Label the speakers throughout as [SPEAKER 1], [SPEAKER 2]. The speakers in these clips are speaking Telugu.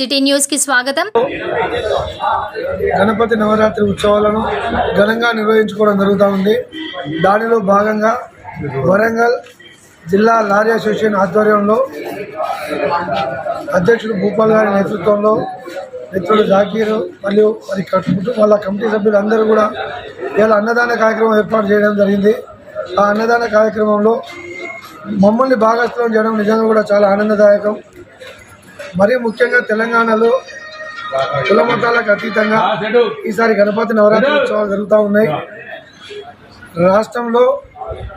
[SPEAKER 1] సిటీ న్యూస్కి స్వాగతం.
[SPEAKER 2] గణపతి నవరాత్రి ఉత్సవాలను ఘనంగా నిర్వహించుకోవడం జరుగుతూ ఉంది. దానిలో భాగంగా వరంగల్ జిల్లా లారీ అసోసియేషన్ ఆధ్వర్యంలో అధ్యక్షుడు భూపాల్ గారి నేతృత్వంలో మిత్రుడు జాకీరు మరియు మరి వాళ్ళ కమిటీ సభ్యులు అందరూ కూడా ఇలా అన్నదాన కార్యక్రమం ఏర్పాటు చేయడం జరిగింది. ఆ అన్నదాన కార్యక్రమంలో మమ్మల్ని భాగస్థలం చేయడం నిజంగా కూడా చాలా ఆనందదాయకం. మరీ ముఖ్యంగా తెలంగాణలో కుల మతాలకు అతీతంగా ఈసారి గణపతి నవరాత్రి ఉత్సవాలు జరుగుతూ ఉన్నాయి. రాష్ట్రంలో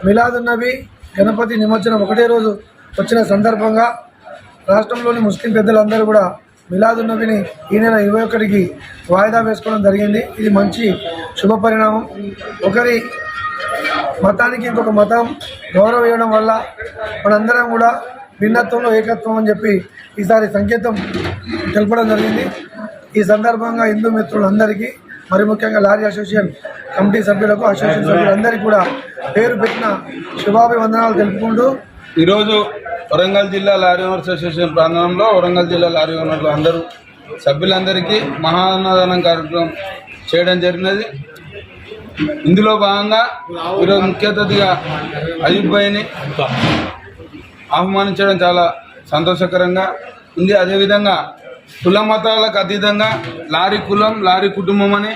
[SPEAKER 2] మిలాదున్నబి గణపతి నిమజ్జనం ఒకటే రోజు వచ్చిన సందర్భంగా రాష్ట్రంలోని ముస్లిం పెద్దలందరూ కూడా మిలాదున్నబిని ఈ నెల ఇరవై ఒకటికి వాయిదా వేసుకోవడం జరిగింది. ఇది మంచి శుభ పరిణామం. ఒకరి మతానికి ఇంకొక మతం గౌరవం ఇవ్వడం వల్ల మనందరం కూడా భిన్నత్వంలో ఏకత్వం అని చెప్పి ఈసారి సంకేతం తెలపడం జరిగింది. ఈ సందర్భంగా హిందూ మిత్రులందరికీ మరి ముఖ్యంగా లారీ అసోసియేషన్ కమిటీ సభ్యులకు అసోసియేషన్ సభ్యులందరికీ కూడా పేరు పెట్టిన శుభాభివందనాలు తెలుపుకుంటూ
[SPEAKER 3] ఈరోజు వరంగల్ జిల్లా లారీ ఓనర్స్ అసోసియేషన్ ప్రాంగణంలో వరంగల్ జిల్లా లారీ ఓనర్లు అందరూ సభ్యులందరికీ మహాన్నదానం కార్యక్రమం చేయడం జరిగినది. ఇందులో భాగంగా ఈరోజు ముఖ్య అతిథిగా అయూబ్ ఆహ్వానించడం చాలా సంతోషకరంగా ఉంది. అదేవిధంగా కుల మతాలకు అతీతంగా లారీ కులం లారీ కుటుంబం అని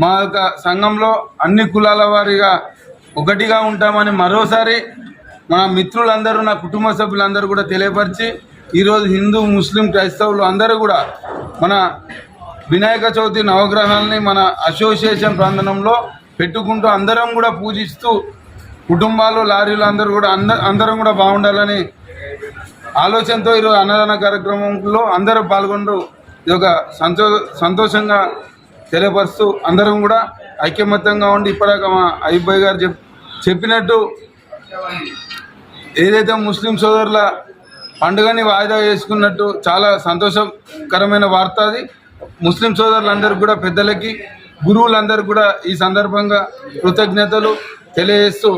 [SPEAKER 3] మా యొక్క సంఘంలో అన్ని కులాల వారిగా ఒకటిగా ఉంటామని మరోసారి మా మిత్రులందరూ నా కుటుంబ సభ్యులందరూ కూడా తెలియపరిచి ఈరోజు హిందూ ముస్లిం క్రైస్తవులు అందరూ కూడా మన వినాయక చవితి నవగ్రహాలని మన అసోసియేషన్ ప్రాంగణంలో పెట్టుకుంటూ అందరం కూడా పూజిస్తూ కుటుంబాలు లారీలు అందరూ కూడా అందరం కూడా బాగుండాలని ఆలోచనతో ఈరోజు అన్నదాన కార్యక్రమంలో అందరూ పాల్గొంటూ ఇది ఒక సంతో సంతోషంగా తెలియపరుస్తూ అందరం కూడా ఐక్యమత్యంగా ఉండి ఇప్పటిదాకా మా అయ్యబాయ్ గారు చెప్ చెప్పినట్టు ఏదైతే ముస్లిం సోదరుల పండుగని వాయిదా వేసుకున్నట్టు చాలా సంతోషకరమైన వార్త అది. ముస్లిం సోదరులందరికీ కూడా పెద్దలకి గురువులందరూ కూడా ఈ సందర్భంగా కృతజ్ఞతలు తెలియజేస్తూ